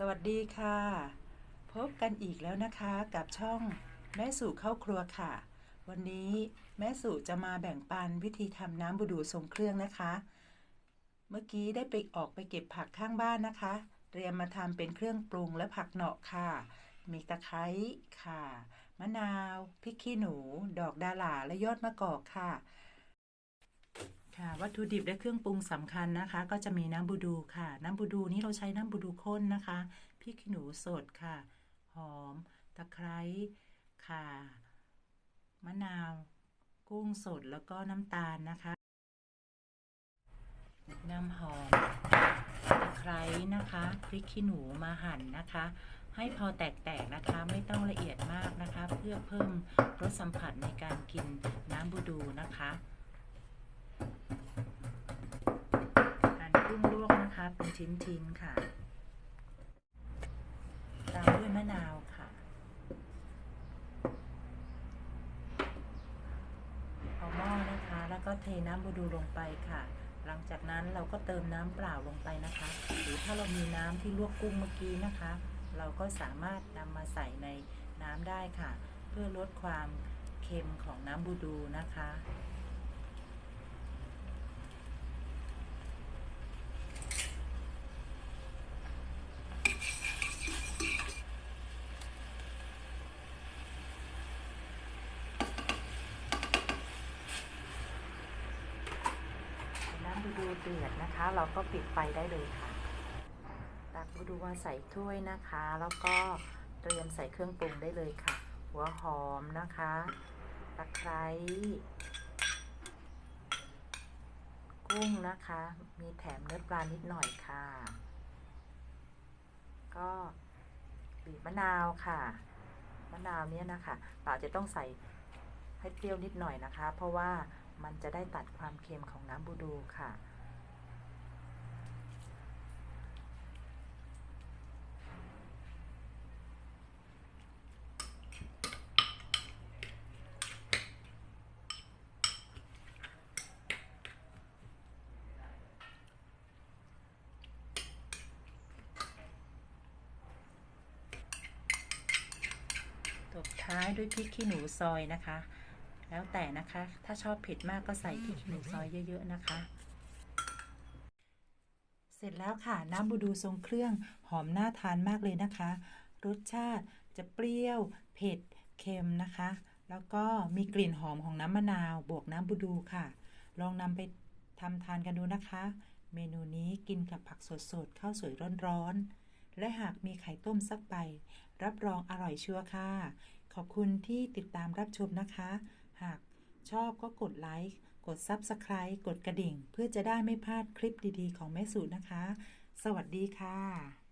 สวัสดีค่ะ พบกันอีกแล้วนะคะกับช่องแม่สู่เข้าครัวค่ะ วันนี้แม่สู่จะมาแบ่งปันวิธีทำน้ำบูดูทรงเครื่องนะคะ เมื่อกี้ได้ไปออกไปเก็บผักข้างบ้านนะคะ เตรียมมาทำเป็นเครื่องปรุงและผักเหนาะค่ะ มีตะไคร้ค่ะ มะนาวพริกขี้หนู ดอกดาหล่าและยอดมะกอกค่ะค่ะ วัตถุดิบและเครื่องปรุงสำคัญนะคะ ก็จะมีน้ำบูดูค่ะ น้ำบูดูนี้เราใช้น้ำบูดูข้นนะคะพริกขี้หนูสดค่ะ หอม ตะไคร้ค่ะมะนาว กุ้งสดแล้วก็น้ำตาลนะคะ น้ำหอมตะไคร้นะคะพริกขี้หนูมาหั่นนะคะ ให้พอแตกๆนะคะไม่ต้องละเอียดมากนะคะ เพื่อเพิ่มรสสัมผัสในการกินน้ำบูดูนะคะ ลวกนะคะเป็นชิ้นๆค่ะ ตามด้วยมะนาวค่ะ เอาหม้อนะคะ แล้วก็เทน้ำบูดูลงไปค่ะ หลังจากนั้นเราก็เติมน้ำเปล่าลงไปนะคะ หรือถ้าเรามีน้ำที่ลวกกุ้งเมื่อกี้นะคะ เราก็สามารถนำมาใส่ในน้ำได้ค่ะ เพื่อลดความเค็มของน้ำบูดูนะคะ น้ำบูดู เดือดนะคะ เราก็ปิดไฟได้เลยค่ะตักบูดูมาใส่ถ้วยนะคะ แล้วก็เตรียมใส่เครื่องปรุงได้เลยค่ะ หัวหอมนะคะตะไคร้กุ้งนะคะ มีแถมเนื้อปลานิดหน่อยค่ะ ก็บีบมะนาวค่ะ มะนาวเนี้ยนะคะ เราจะต้องใส่ให้เปรี้ยวนิดหน่อยนะคะ เพราะว่ามันจะได้ตัดความเค็มของน้ำบูดูค่ะ ตบท้ายด้วยพริกขี้หนูซอยนะคะ แล้วแต่นะคะ ถ้าชอบเผ็ดมากก็ใส่พริกขี้หนูซอยเยอะ ๆ นะคะ เสร็จแล้วค่ะ น้ำบูดูทรงเครื่องหอมน่าทานมากเลยนะคะ รสชาติจะเปรี้ยว เผ็ด เค็มนะคะ แล้วก็มีกลิ่นหอมของน้ำมะนาว บวกน้ำบูดูค่ะ ลองนำไปทำทานกันดูนะคะ เมนูนี้กินกับผักสดๆข้าวสวยร้อนๆ และหากมีไข่ต้มสักใบรับรองอร่อยชัวร์ค่ะ ขอบคุณที่ติดตามรับชมนะคะ หากชอบก็กดไลค์ กด Subscribe กดกระดิ่ง เพื่อจะได้ไม่พลาดคลิปดีๆ ของแม่สูตรนะคะ สวัสดีค่ะ